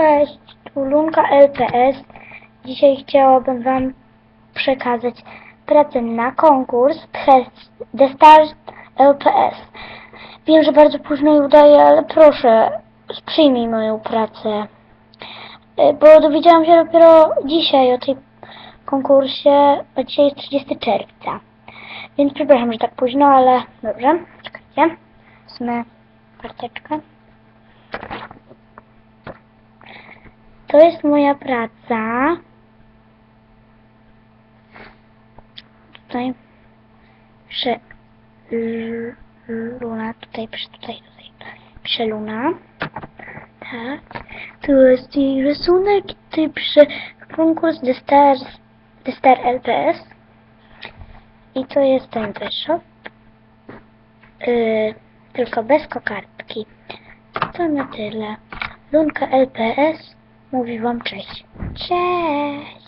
Cześć, tu Lunka LPS. Dzisiaj chciałabym Wam przekazać pracę na konkurs The Stars LPS. Wiem, że bardzo późno jej udaję, ale proszę, przyjmij moją pracę. E, Bo dowiedziałam się dopiero dzisiaj o tej konkursie, a dzisiaj jest 30 czerwca. Więc przepraszam, że tak późno, ale dobrze, czekajcie. Wezmę karteczkę. To jest moja praca. Tutaj l- Luna, tutaj tutaj, tutaj piszę Luna. Tak. Tu jest jej rysunek, tutaj piszę konkurs The Stars, The Star LPS. I to jest ten wyszop. Yy, tylko bez kokardki. To na tyle. Lunka LPS mówi Wam cześć. Cześć!